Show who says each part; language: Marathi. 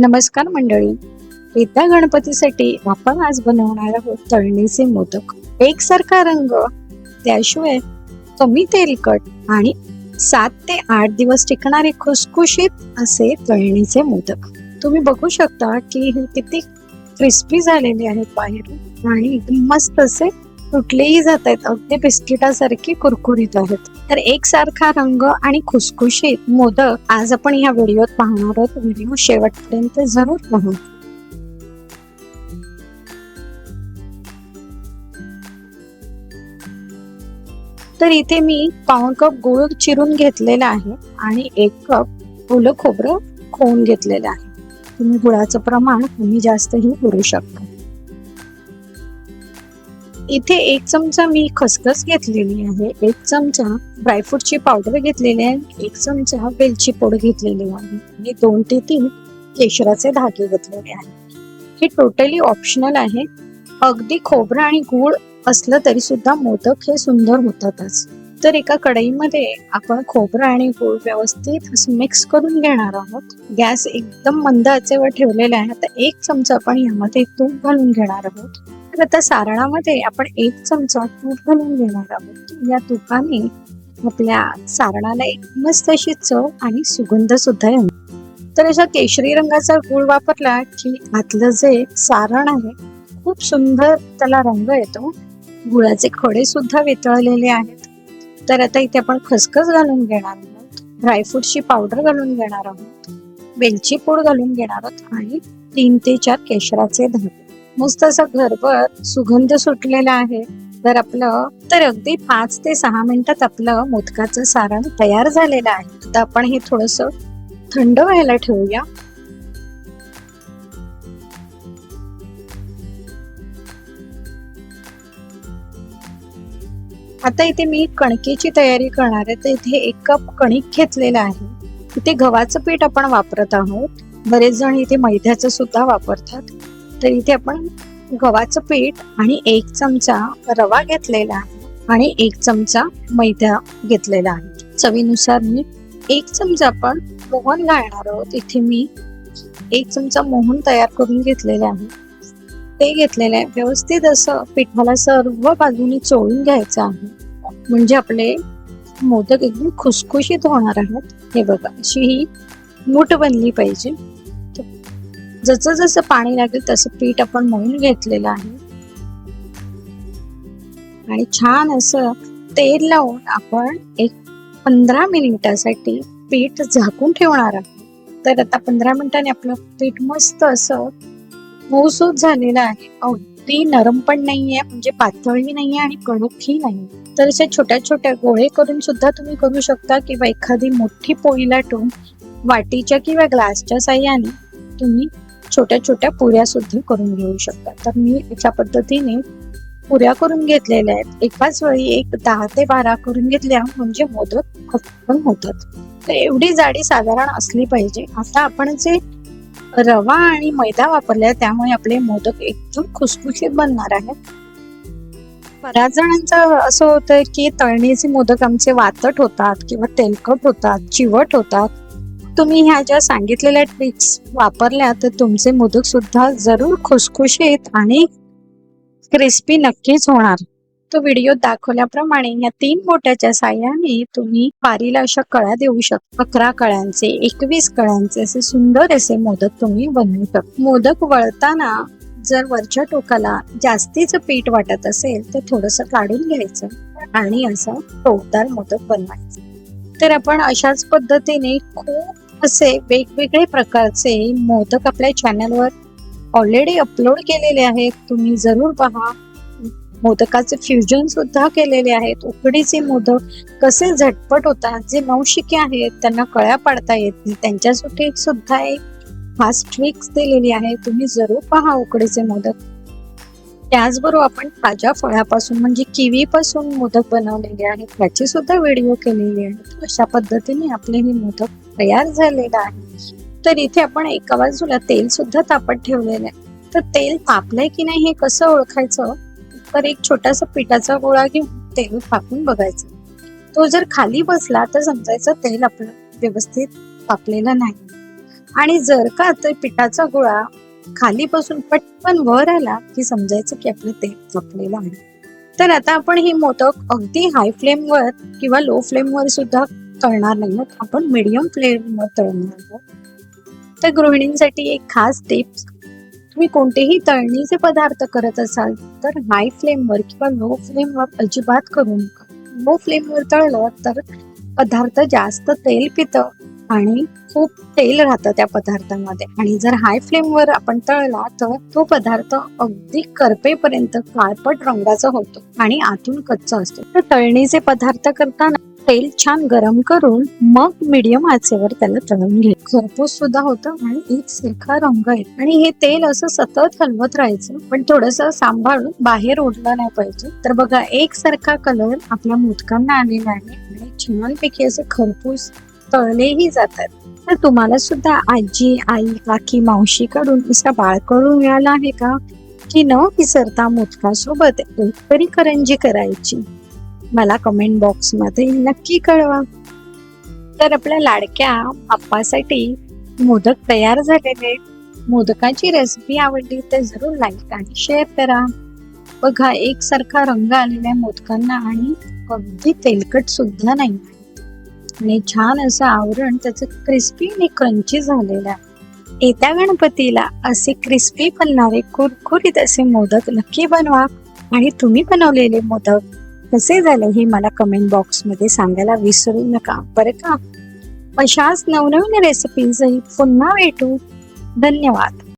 Speaker 1: नमस्कार मंडळी. येत्या गणपतीसाठी आपण आज बनवणार आहोत तळणीचे मोदक. एकसारखा रंग त्याशिवाय कमी तेलकट आणि सात ते आठ दिवस टिकणारे खुसखुशीत असे तळणीचे मोदक. तुम्ही बघू शकता की हे किती क्रिस्पी झालेले आहेत बाहेरून आणि एकदम मस्त असे तुटलेही जात आहेत. अगदी बिस्किटासारखे कुरकुरीत आहेत. तर एकसारखा रंग आणि खुसखुशीत मोदक आज आपण ह्या व्हिडिओत पाहणार आहोत. व्हिडिओ शेवटपर्यंत जरूर पाहू. तर इथे मी पाऊण कप गूळ चिरून घेतलेला आहे आणि एक कप ओलं खोबरं खोवून घेतलेलं आहे. तुम्ही गुळाचं प्रमाण कमी जास्तही करू शकता. इथे एक चमचा मी खसखस घेतलेली आहे एक चमचा ड्रायफ्रूटची पावडर घेतलेली आहे एक चमचा वेलची पूड घेतलेली आहे आणि दोन ते तीन केशराचे धागे घेतलेले आहेत हे टोटली ऑप्शनल आहे. अगदी खोबरं आणि गूळ असलं तरी सुद्धा मोदक हे सुंदर होतातच. तर एका कढईमध्ये आपण खोबरं आणि गूळ व्यवस्थित असं मिक्स करून घेणार आहोत. गॅस एकदम मंद आचेवर ठेवलेला आहे. आता एक चमचा आपण यामध्ये तूप घालून घेणार आहोत. तर आता सारणामध्ये आपण एक चमचा तूप घालून घेणार आहोत. या तुपाने आपल्या सारणाला एक मस्त अशी चव आणि सुगंध सुद्धा येणार तर अशा केशरी रंगाचा गुळ वापरला की आतलं जे सारण आहे खूप सुंदर त्याला रंग येतो. गुळाचे खडे सुद्धा वितळलेले आहेत. तर आता इथे आपण खसखस घालून घेणार आहोत. ड्रायफ्रूटची पावडर घालून घेणार आहोत. वेलची पूड घालून घेणार आहोत. आणि तीन ते चार केशराचे धागे मस्त असं घरभर सुगंध सुटलेला आहे. तर आपलं तर अगदी पाच ते सहा मिनिटात आपलं मोदकाचं सारण तयार झालेलं आहे. आता आपण हे थोडस थंड व्हायला ठेवूया. आता इथे मी कणकेची तयारी करणार आहे. तर इथे एक कप कणिक घेतलेला आहे. इथे गव्हाचं पीठ आपण वापरत आहोत. बरेच जण इथे मैद्याचं सुद्धा वापरतात. तर इथे आपण गव्हाचं पीठ आणि एक चमचा रवा घेतलेला आहे आणि एक चमचा मैदा घेतलेला आहे. चवीनुसार मी एक चमचा आपण मोहन घालणार आहोत. इथे मी एक चमचा मोहन तयार करून घेतलेले आहे. ते घेतलेलं आहे. व्यवस्थित असं पिठाला सर्व बाजूनी चोळून घ्यायचं आहे. म्हणजे आपले मोदक एकदम खुसखुशीत होणार आहेत. हे बघा अशी ही मूठ बनली पाहिजे. जसं जसं पाणी लागेल तसं पीठ आपण मळून घेतलेलं आहे. आणि छान असं तेल लावून आपण एक पंधरा मिनिटासाठी पीठ झाकून ठेवणार आहोत. तर आता पंधरा मिनिटांनी आपलं पीठ मस्त असं मऊसूत झालेलं आहे. अगदी नरम पण नाहीये म्हणजे पातळही नाहीये आणि कडकही नाही तर अशा छोट्या छोट्या गोळे करून सुद्धा तुम्ही करू शकता किंवा एखादी मोठी पोळी लाटून वाटीच्या किंवा ग्लासच्या साह्याने तुम्ही छोट्या छोट्या पुऱ्या सुद्धा करून घेऊ शकता तर मी अशा पद्धतीने पुऱ्या करून घेतलेल्या आहेत. एकाच वेळी एक दहा ते बारा करून घेतल्या म्हणजे मोदक पटकन होतात. तर एवढी जाडी साधारण असली पाहिजे. आता आपण जे रवा आणि मैदा वापरल्या त्यामुळे आपले मोदक एकदम खुसखुशीत बनणार आहेत. बऱ्याच जणांचं असं होतं की तळणीचे मोदक आमचे वातट होतात किंवा तेलकट होतात चिवट होतात. तुम्ही ह्या ज्या सांगितलेल्या ट्रिक्स वापरल्या तर तुमचे मोदक सुद्धा जरूर खुसखुशीत आणि क्रिस्पी नक्कीच होणार. तो व्हिडिओ दाखवल्याप्रमाणे या तीन बोटाच्या साह्याने तुम्ही पारीला अशा कळ्या देऊ शकता. अकरा कळ्यांचे एकवीस कळ्यांचे असे सुंदर असे मोदक तुम्ही बनवू शकता. मोदक वळताना जर वरच्या टोकाला जास्तीचं पीठ वाटत असेल तर थोडस काढून घ्यायचं आणि असं टोकदार मोदक बनवायचं. तर आपण अशाच पद्धतीने खूप असे वेगवेगळे प्रकारचे मोदक आपल्या चॅनलवर ऑलरेडी अपलोड केलेले आहेत. तुम्ही जरूर पहा. मोदकाचे फ्युजन सुद्धा केलेले आहेत. उकडीचे मोदक कसे झटपट होतात जे नवशिके आहेत त्यांना कळ्या पाडता येत नाही. त्यांच्यासाठी सुद्धा एक खास ट्रिक्स दिलेली आहे. तुम्ही जरूर पहा उकडीचे मोदक. त्याचबरोबर आपण ताज्या फळापासून म्हणजे किवी पासून मोदक बनवलेले आहेत त्याची सुद्धा व्हिडिओ केलेली आहे. अशा पद्धतीने आपले हे मोदक तयार झालेला आहे. तर इथे आपण एका बाजूला तेल सुद्धा तापत ठेवलेलं आहे. तर तेल तापलंय की नाही हे कसं ओळखायचं? तर एक छोटासा पिठाचा गोळा घेऊन तेल तापून बघायचं. तो जर खाली बसला तर समजायचं तेल आपलं व्यवस्थित तापलेलं नाही. आणि जर का ते पिठाचा गोळा खाली बसून पटकन वर आला की समजायचं की आपलं तेल तापलेलं आहे. तर आता आपण ही मोदक अगदी हाय फ्लेमवर किंवा लो फ्लेमवर सुद्धा तळणार नाही आहोत. आपण मीडियम फ्लेमवर तळणार आहोत. तर गृहिणींसाठी एक खास टिप्स तुम्ही कोणतेही तळणीचे पदार्थ करत असाल तर हाय फ्लेमवर किंवा लो फ्लेमवर अजिबात करू नका. लो फ्लेमवर तळलं तर पदार्थ जास्त तेल पितं आणि खूप तेल राहतं त्या पदार्थामध्ये. आणि जर हाय फ्लेमवर आपण तळला तर तो पदार्थ अगदी करपेपर्यंत काळपट रंगाचा होतो आणि आतून कच्चा असतो. तर तळणीचे पदार्थ करताना तेल छान गरम करून मग मीडियम आचेवर त्याला तळून घे. खरपूस सुद्धा होतं आणि एकसारखा रंग आहे. आणि हे तेल असं सतत हलवत राहायचं पण थोडस सांभाळून बाहेर ओढलं नाही पाहिजे. तर बघा एकसारखा कलर आपल्या मोदकांना आलेला आहे आणि छानपैकी असं खरपूस तळलेही जातात. तर तुम्हाला सुद्धा आजी आई काकी मावशी कडून असा बाळकडून मिळाला आहे का? की न विसरता मोदकासोबत एक तरी करंजी करायची. मला कमेंट बॉक्समध्ये नक्की कळवा. तर आपल्या लाडक्या आप्पासाठी मोदक तयार झालेले आहेत. मोदकाची रेसिपी आवडली तर जरूर लाईक आणि शेअर करा. बघा एकसारखा रंग आलेल्या मोदकांना आणि अगदी तेलकट सुद्धा नाही. आणि छान असं आवरण त्याचं क्रिस्पी आणि क्रंची झालेलं आहे. येत्या गणपतीला असे क्रिस्पी बनणारे कुरकुरीत असे मोदक नक्की बनवा. आणि तुम्ही बनवलेले मोदक कसे झाले हे मला कमेंट बॉक्समध्ये सांगायला विसरू नका. बरं का? अशाच नवनवीन रेसिपीजही पुन्हा भेटू. धन्यवाद.